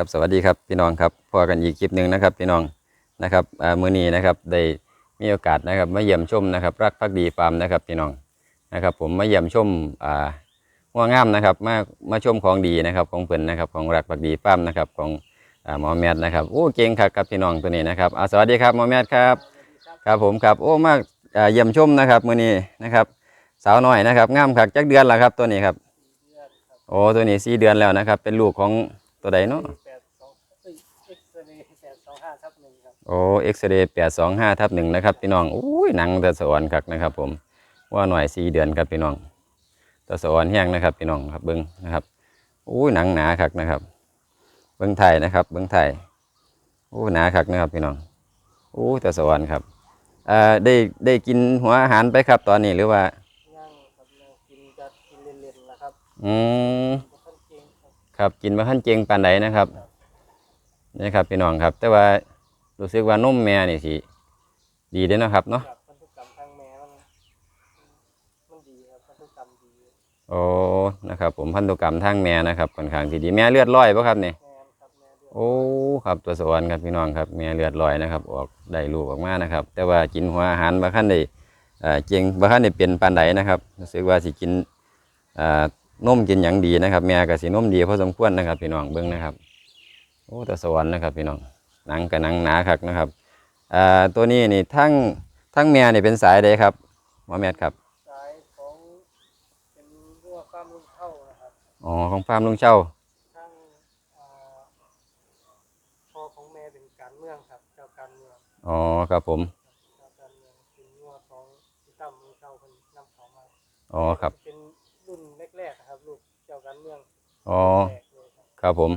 ครับสวัสดีครับพี่น้องครับพอกันอีกคลิปหนึ่งนะครับพี่น้องนะครับมือนี้นะครับได้มีโอกาสนะครับมาเยี่ยมชมนะครับรักพักดีฟาร์มนะครับพี่น้องนะครับ ผมมาเยี่ยมชมอ่าหัวงามนะครับมามาชมของดีนะครับของเพิ่นนะครับของรักพักดีฟาร์มนะครับของหมอแมทนะครับโอ้เก่งครับครับพี่น้องตัวนี้นะครับสวัสดีครับหมอแมทครับครับผมครับโอ้มาอ่าเยี่ยมชมนะครับมือนี้นะครับ สาวน้อยนะครับงามคักจักเดือนละครับตัวนี้ครับโอ้ตัวนี้สี่เดือนแล้วนะครับ เป็นลูกของตัวใดเนาะ โอ้เอ็กซเรย์แปดสองห้าทับหนึ่งนะครับพี่น้องอุ้ยหนังตะสวรรค์คักนะครับ ผมว่าหน่อยสี่เดือนครับพี่น้องตะสวรรค์แห้งนะครับพี่น้องครับเบิ้งนะครับอุ้ยหนังหนาคักนะครับ เบิ้งไทยนะครับ เบิ้งไทยโอ้หนาคักนะครับพี่น้องโอ้ตะสวรรค์ครับอ่าได้ได้กินหัวอาหารไปครับตอนนี้หรือว่าย่างครับย่างกินจะกินเล่นๆนะครับอืมบ่ค่อนเก่งครับครับกินมาขั้นเจงปานใดนะครับนี่ครับพี่น้องครับ แต่ว่า รู้สึกว่านมแม่นี่สิดีเด้อนะครับเนาะจากพันธุกรรมทางแม่มันมันดีครับพันธุกรรมดีโอ้นะครับ ผมพันธุกรรมทางแม่นะครับค่อนข้างที่ดีแม่เลือดลอยปะครับนี่แม่นครับแม่เดือดโอ้ครับตัวสวรรค์ครับพี่น้องครับแม่เลือดลอยนะครับ ออกได้ลูกออกมานะครับ แต่ว่ากินหัวอาหารบางขั้นได้เอ่อเจงบางขั้นได้เป็นปานใดนะครับรู้สึกว่าสิกินอ่านมกินอย่างดีนะครับ แม่ก็สินมดีพอสมควรนะครับพี่น้องเบิ้งนะครับ โอ้ตัวสวรรค์นะครับพี่น้อง หนังกับหนังหนาคักนะครับอ่าตัวนี้นี่ทั้งทั้งแม่นี่เป็นสายใดครับหมอแมทครับสายของเป็นรั่วความลุ่มเข้านะครับอ๋อของฟาร์มลุงเช่าทั้งอ่าพ่อของแม่เป็นการเมืองครับเจ้าการเมืองอ๋อครับผมเจ้าการเมืองเป็นรั่วของที่ตั้มลุ่มเข้าเป็นนำเขามาอ๋อครับเป็นรุ่นแรกๆนะครับลูกเจ้าการเมืองอ๋อแรกเลยครับครับผม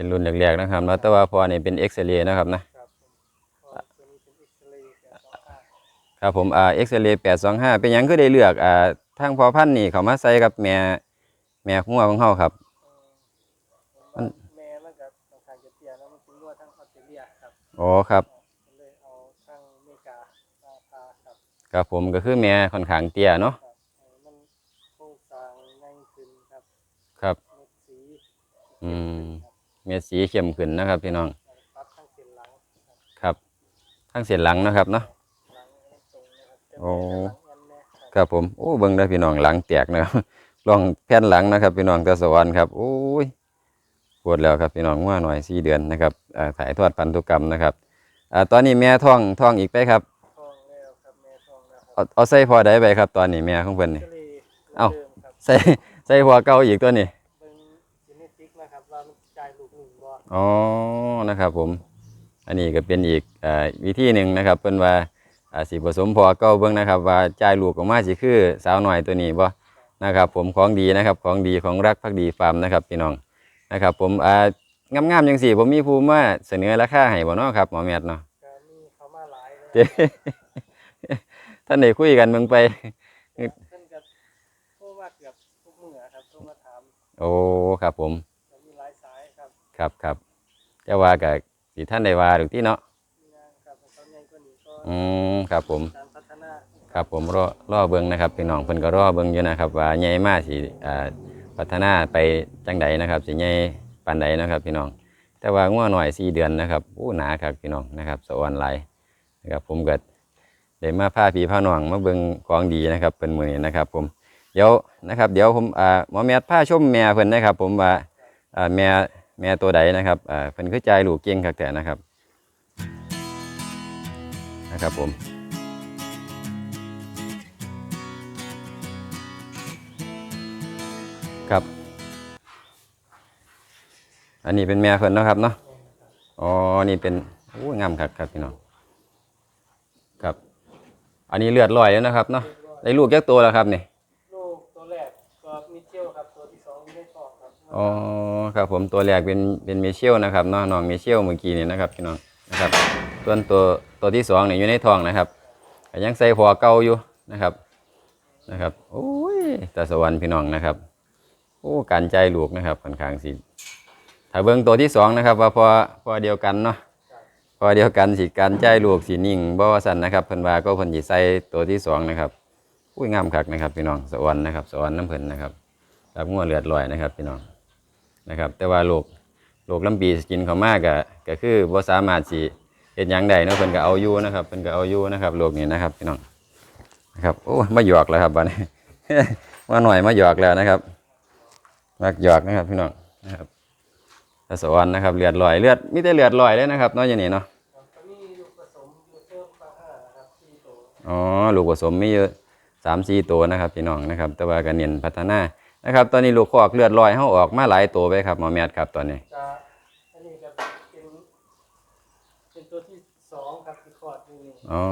เป็นรุ่นแรกๆนะครับแล้วแต่ว่าพอนี่เป็นเอ็กซเรย์นะครับนะครับผมก็ตัวนี้เป็นเอ็กซเรย์แบบสองข้างครับผมอ่าเอ็กซเรย์แปดสองห้าเป็นหยังก็ได้เลือกอ่าทางพอพันธุ์นี่เขามาใส่กับแม่แม่ของเราของเขาครับ เออมว่แม่มันก็ค่อนข้างจะเตี้ยแล้วมันเป็นรั่วทั้งออสเตรเลียครับอ๋อครับ ก็เลยเอาทั้งอเมริกามาพาครับครับผมก็คือแม่ค่อนข้างเตี้ยเนาะครับให้มันโครงสร้างง่ายขึ้นครับครับ เม็ดสีอืม เม็ดสีเข้มขึ้นนะครับ พี่น้องปรับทั้งเส้นหลังครับครับทั้งเส้นหลังนะครับเนาะหลังให้มันตรงนะครับจะโอ้แม่กับหลังแอนแม่ครับครับผมโอ้เบิ่งได้อพี่น้องหลังแตกนะครับลองแผ่นหลังนะครับ พี่น้องตะสวรรค์ครับโอ้ยปวดแล้วครับพี่น้องว่าหน่อยสี่เดือนนะครับอ่าถ่ายทอดพันธุกรรมนะครับอ่าตอนนี้แม่ท้องท้องอีกไปครับท้องแล้วครับแม่ท้องแล้วคเอารับเอาใส่พอได้ไปครับ ตอนนี้แม่ของเพิ่นนี่ก็เลยเอ้าเดิมครับใส่ใส่หัวเก่าอีกตัวนี้ อ๋อนะครับผม อันนี้ก็เป็นอีกอ่าวิธีหนึ่งนะครับเพิ่นว่าอ่าสิผสมพอเก่าเบิ่งนะครับว่าจ่ายลูกออกมาสิคือสาวหน่อยตัวนี้บ่นะครับ ผมของดีนะครับของดีของรักพักดีฟาร์มนะครับพี่น้องนะครับ ผมอ่างามๆจังสี่ผมมีผู้มาเสนอราคาให้บ่เนาะครับหมอแมทเนาะก็มีเขามาหลายเลยเจ้ท่านได้คุยกันเบิ่งไปเพิ่นก็โทรมาเกือบทุกมื้อครับโทรมาถามโอ้ครับผม ก็มีหลายสาย ครับครับครับจะว่ากับสิท่านได้ว่าหรือที่เนาะมีงานครับเขาใหญ่กว่านี้ก็อืมครับผมการพัฒนาครับผมรอรอเบิ่งนะครับพี่น้องเพิ่นก็รอเบิ่งอยู่นะครับ ว่าใหญ่มากสิอ่าพัฒนาไปจังใดนะครับสิใหญ่ปานใดนะครับพี่น้อง แต่ว่างัวหน่อย4เดือนนะครับโอ้หนาครับพี่น้องนะครับสะออนหลายนะครับผมก็ได้มาพาพี่พาน้องมาเบิ่งของดีนะครับเป็นมื้อนี้นะครับ ผมเดี๋ยวนะครับ เดี๋ยวผมอ่าหมอแมทพาชมแม่เพิ่นนะครับ ผมว่าอ่าแม่ แม่ตัวใดนะครับอ่าเพิ่นคือใจายลูกเก่งคักแต่นะครับนะครับผมครับ อันนี้เป็นแม่เพิ่นเนาะครับเนาะอ๋อนี่เป็นโอ้งามครับครับพี่น้องครับ อันนี้เลือดลอยแล้วนะครับเนาะได้ลูกแยกตัวแล้วครับนี่ ลูกตัวแรกก็มิเชลครับตัวที่สองอยู่ในท้ อ๋อครับผมตัวแรกเป็นเป็นเมเชลนะครับน้องเมเชลเมื่อกี้นี่นะครับพี่น้องนะครับส่วนตัวตัวที่สองเนี่ยอยู่ในท้องนะครับยังใส่หัวเก่าอยู่นะครับนะครับโอ้ยตาสวรรค์พี่น้องนะครับโอ้การใจลูกนะครับค่อนข้างสิถ้าเบิ่งตัวที่สองนะครับว่าพอพอเดียวกันเนาะพอเดียวกันสิการใจลูกสินิ่งบ่ว่าสั่นนะครับเพิ่นว่าก็เพิ่นสิใส่ตัวที่สองนะครับอุ้ยงามคักนะครับ พี่น้องสวรรค์นะครับสวรรค์น้ำเพิ่นนะครับรับงัวเลือดลอยนะครับพี่น้อง นะครับ แต่ว่าลูกโรคลำปีกินเขามากก็ก็คือบ่สามารถสิเฮ็ดหยังได้เนาะเพิ่นก็เอาอยู่นะครับเพิ่นก็เอาอยู่นะครับโรคนี้นะครับพี่น้องนะครับโอ้มาหยอกแล้วครับบัดนี้มาหน่อยมาหยอกแล้วนะครับมักหยอกนะครับพี่น้องนะครับตะสวรรค์นะครับเลือดลอยเลือดมีแต่เลือดลอยเลยนะครับเนาะอย่างนี้เนาะอ๋อลูกผสมมีอยู่สามสี่ตัวนะครับพี่น้องนะครับ แต่ว่าก็เน้นพัฒนา นะครับ ตอนนี้ลูกคอกเลือดลอยเฮาออกมาหลายตัวไปครับหมอแมทครับตอนนี้จะอันนี้ก็เป็นเป็นตัวที่สองครับที่คลอดนี่อ๋อ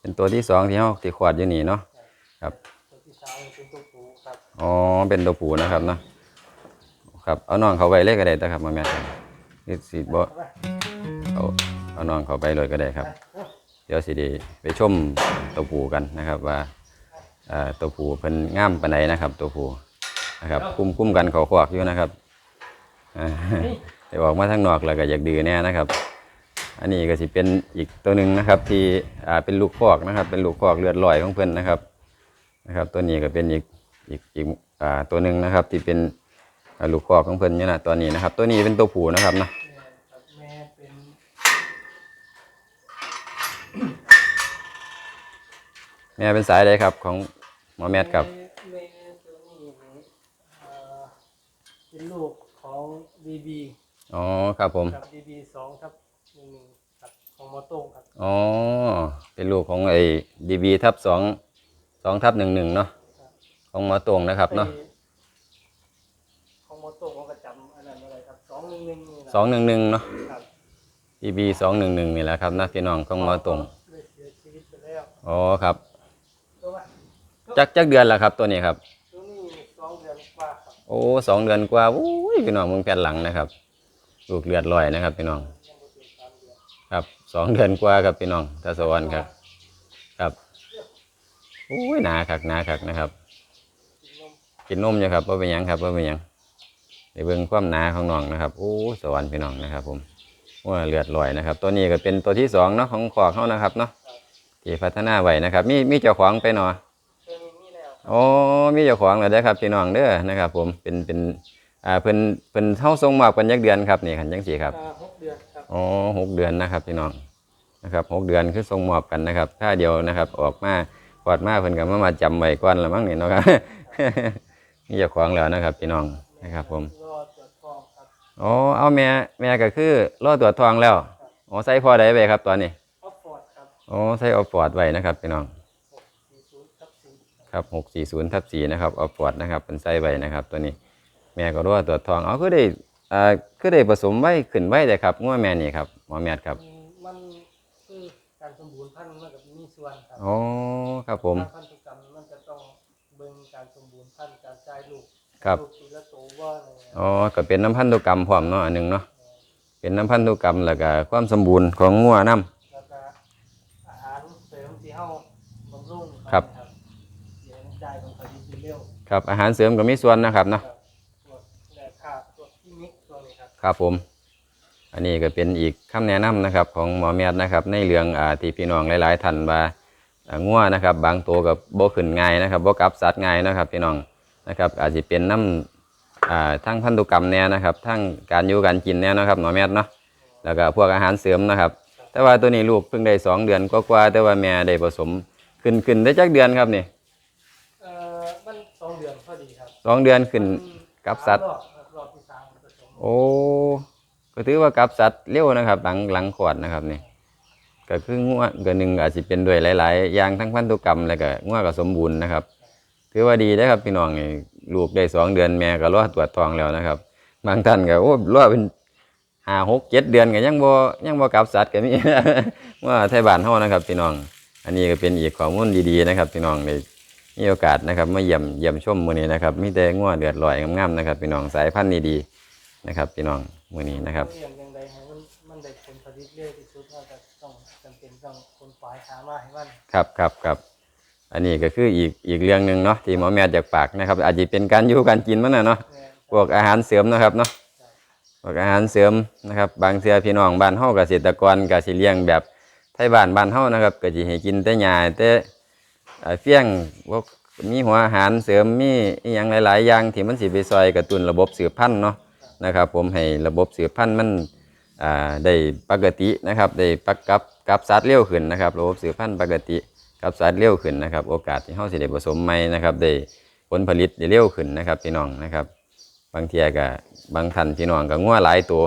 เป็นตัวที่สองที่เฮาที่ขวดอยู่นี่เนาะครับตัวที่สามเป็นตัวผู้ครับอ๋อเป็นตัวผู้นะครับเนาะครับเอาน้องเขาไว้เลยก็ได้แต่ครับหมอแมทครับนี่สิบ่เอาเอาน้องเขาไปเลยก็ได้ครับ เดี๋ยวสิไดีไปชมตัวผู้กันนะครับว่าเอ่อ ตัวผู้เพิ่นงามปานใดนะครับ ตัวผู้นะครับคุ้มคุ้มกันเขาขวากอยู่นะครับอ่าเดี๋ยวออกมาทางนอกแล้วก็อยากดื้อแน่นะครับ อันนี้ก็สิเป็นอีกตัวหนึ่งนะครับ ที่อ่าเป็นลูกคอกนะครับ เป็นลูกคอกเลือดลอยของเพิ่นนะครับนะครับ ตัวนี้ก็เป็นอีกอีกอีกอ่าตัวหนึ่งนะครับ ที่เป็นอ่าลูกคอกของเพิ่นเนี่ยนะตัวนี้นะครับ ตัวนี้เป็นตัวผู้นะครับเนาะแม่ครับแม่เป็นแม่เป็นสายใดครับของห มอแมทครับแม่ตัวนี้เอ่อเป็นลูกของบีบีอ๋อครับผมครับบีบีสองครับหนึ่งหนึ่งครับของมอโต้งครับอ๋อเป็นลูกของไอ้ดีบีทับสองสองทับหนึ่งหนึ่งเนาะของมอตรงนะครับเนาะไปของมอโต้งของกระจำอันนั้นอะไรครับสองหนึ่งหนึ่งสองหนึ่งหนึ่งเนาะครับดีบีสองหนึ่งหนึ่งนี่แหละครับนะพี่น้องของมอตรง ได้เสียชีวิตไปแล้วอ๋อครับ จักจักเดือนแล้วครับตัวนี้ครับ ตัวนี้สองเดือนกว่าครับโอ้สองเดือนกว่าอุ้ยพี่น้องมึงแผ่นหลังนะครับลูกเลือดลอยนะครับพี่น้อง ยังบ่ถึงสามเดือนครับสองเดือนกว่าครับพี่น้องทศวรรค์ครับ ครับอุ้ยหนาคักหนาคักนะครับ กินนมกินนมอยู่ครับว่าเป็นหยังครับว่าเป็นหยังในเบื้องความหนาของน้องนะครับโอ้สวรรค์พี่น้องนะครับ ผมว่าเลือดลอยนะครับ ตัวนี้ก็เป็นตัวที่สองเนาะของขอกเขานะครับเนาะที่พัฒนาไว้นะครับ มีมีเจ้าของไปเนาะตัวนี้ มีแล้วครับโอ้มีเจ้าของแล้วเด้อครับพี่น้องเด้อนะครับ ผมเป็นเป็นอ่าเพิ่นเพิ่นเท่าทรงมากเป็นยักเดือนครับนี่ขันจังสีครับอ่าหกเดือนครับอ๋อหกเดือนนะครับพี่น้องนะครับหกเดือนคือทรงมอบกันนะครับถ้าเดียวนะครับ ออกมาปอดมาเพิ่นก็มามาจำไว้ก่อนละมั้งนี่เนาะครับมีเจ้าของแล้วนะครับ พี่น้องนะครับ ผมรอตรวจทองครับอ๋อเอาแม่แม่ก็คือรอตรวจทองแล้วอ๋อใส่พอได้ไปครับ ตอนนี้ออฟฟอร์ดครับอ๋อใส่ออฟฟอร์ดไว้นะครับพี่น้องหกสี่ศูนย์ ครับสี่ครับหกสี่ศูนย์ทับสี่นะครับออฟฟอร์ดนะครับเป็นใส่ไว้นะครับ ตัวนี้แม่ก็รอตรวจทองเอาคือได้อ่าคือได้ผสมไว้ขึ้นไว้เลยครับง้อแม่นี่ครับหมอแม่ครับอืมมันคือการสมบูรณ์พันธุ์มันกับมีส่วนครับอ๋อครับผมทางพันธุกรรมมันจะต้องเบิ่งการสมบูรณ์พันธุ์การจ่ายลูกครับลูกทีละโตวว่าอะไรเงี้ยอ๋อก็เป็นน้ำพันธุกรรมพร้อมเนาะอันหนึงเนาะเป็นน้ำพันธุกรรมแล้วก็ความสมบูรณ์ของงัวน้แล้วก็อาหารเสริมที่เฮาบำรุง ครับ เดี๋ยวจ่ายของเขาดีเร็วำ ครับอาหารเสริมก็มีส่วนนะครับเนาะครับตรวจแร่ธาดตัวที่มิกตัวนี้ครับครับผม อันนี้ก็เป็นอีกคำแนะนำนะครับ ของหมอแมทนะครับ ในเรื่องอ่าที่พี่น้องหลาย ๆท่านว่าอ่างัวนะครับ บางตัวกับโบขึ้นง่ายนะครับโบกลับสัตว์ง่ายนะครับพี่น้องนะครับ อาจจะเป็นน้ำทั้งพันธุกรรมแน่นะครับทั้งการอยู่การกินแน่นะครับหมอแมทเนาะแล้วก็พวกอาหารเสริมนะครับ แต่ว่าตัวนี้ลูกเพิ่งได้สองเดือนกว่าๆแต่ว่าแม่ได้ผสมขึ้นขึ้นได้จักเดือนครับนี่ เอ่อมันสองเดือน พอดีครับสองเดือนขึ้นกับสัตว์ รอบครับรอบที่สามผสมโอ้ ก็ถือว่ากับสัตว์เร็วนะครับ หลังหลังขวดนะครับนี่ก็คืองัวก็หนึ่งอาจจะเป็นด้วยหลาย ๆ อย่างทั้งพันธุกรรมแล้วก็งัวก็สมบูรณ์นะครับ ถือว่าดีนะครับพี่น้องนี่ลูกได้สองเดือนแม่ก็รอตรวจทองแล้วนะครับ บางท่านก็โอ้รอเป็นห้าหกเจ็ดเดือนก็ยังบ่ยังบ่กับสัตว์ก็มี ว่าไทยบ้านเฮานะครับพี่น้อง อันนี้ก็เป็นอีกข้อมูลดี ๆ นะครับพี่น้องได้ มีโอกาสนะครับมาเยี่ยมเยี่ยมชมมื้อนี้นะครับมีแต่งัวเดือดลอยงามๆนะครับ พี่น้องสายพันธุ์ดีๆนะครับ พี่น้องมื้อนี้นะครับเลี้ยงยังไงให้มันมันได้ผลผลิตเร็วที่สุดเราจะต้องจำเป็นต้องคนฝ่ายหามาให้มันครับครับครับอันนี้ก็คืออีกอีกเรื่องหนึ่งเนาะที่หมอแม่อยากฝากนะครับ อาจจะเป็นการอยู่การกินมันนะเนาะแม่นพวกอาหารเสริมนะครับเนาะพวกอาหารเสริมนะครับ บางเทื่อพี่น้องบ้านเฮาเกษตรกรก็สิเลี้ยงแบบไทยบ้านบ้านเฮานะครับก็สิให้กินแต่หญ้าแต่ เอ่อเฟี้ยงพวกมีหัวอาหารเสริมมีอหยังหลาย ๆ อย่างที่มันสิไปซอยกระตุ้นระบบสืบพันธุ์เนาะนะครับ ผมให้ระบบสืบพันธุ์มันอ่าได้ปกตินะครับได้ปักกับกับสัตว์เร็วขึ้นนะครับระบบสืบพันธุ์ปกติกับสัตว์เร็วขึ้นนะครับ โอกาสที่เฮาสิได้ผสมใหม่นะครับได้ผลผลิตได้เร็วขึ้นนะครับพี่น้องนะครับ บางเทียก็บางท่านพี่น้องก็งัวหลายตัว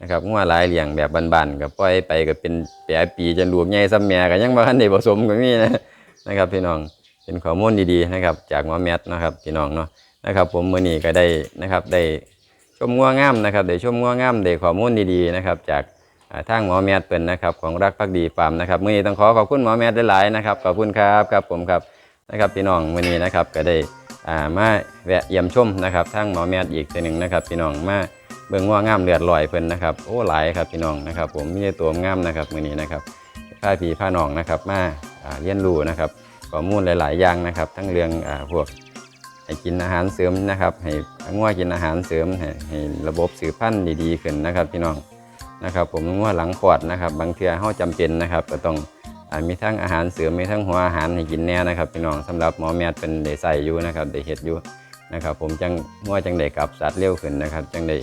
นะครับงัวหลายเลี้ยงแบบบานๆก็ปล่อยไปก็เป็นแปดปีจนลูกใหญ่ซ้ำแม่ก็ยังบ่ทันได้ผสมก็มีนะ นะครับพี่น้องเป็นข้อมูลดีๆนะครับจากหมอแมทนะครับพี่น้องเนาะนะครับผมมือนี้ก็ได้นะครับได้ชมงัวงามนะครับได้ชมงัวงามได้ข้อมูลดีๆนะครับจากทางหมอแมทเปิ้นนะครับของรักพักดีฟาร์มนะครับมือนี้ต้องขอขอบคุณหมอแมทหลายๆนะครับขอบคุณครับครับผมครับนะครับพี่น้องมือนี้นะครับก็ได้อ่ามาแวะเยี่ยมชมนะครับทั้งหมอแมทอีกตัวหนึ่งนะครับพี่น้องมาเบิ่งว่างามเลือดลอยเพิ่นนะครับโอ้หลายครับพี่น้องนะครับ ผมมีต่ตัวงามนะครับมือนี้นะครับพาพี่พาน้องนะครับมา เรียนรู้นะครับข้อมูลหลาย ๆ อย่างนะครับ ทั้งเรื่องอพวกให้กินอาหารเสริมนะครับ ให้งัวกินอาหารเสริมให้ให้ระบบสืบพันธุ์ดีๆขึ้นนะครับพี่น้องนะครับ ผมงัวหลังคลอดนะครับ บางเทื่อเฮาจำเป็นนะครับ ก็ต้องอมีทั้งอาหารเสริมมีทั้งหัวอาหารให้กินแน่นะครับพี่น้องสำหรับหมอแมทเป็นได้ใส่อยู่นะครับได้เฮ็ดอยู่นะครับ ผมจังหัวจังได้กลับสัตว์เร็วขึ้นนะครับ จังได้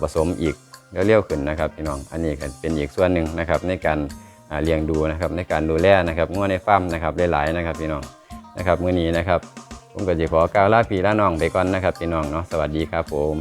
ผสมอีกแล้วเร็วขึ้นนะครับพี่น้องอันนี้ก็เป็นอีกส่วนหนึ่งนะครับในการ เลี้ยงดูนะครับในการดูแลนะครับงัวในฟาร์มนะครับหลายๆนะครับพี่น้องนะครับมื้อนี้นะครับผมก็จะขอกล่าวลาพี่ลาน้องไปก่อนนะครับพี่น้องเนาะสวัสดีครับผม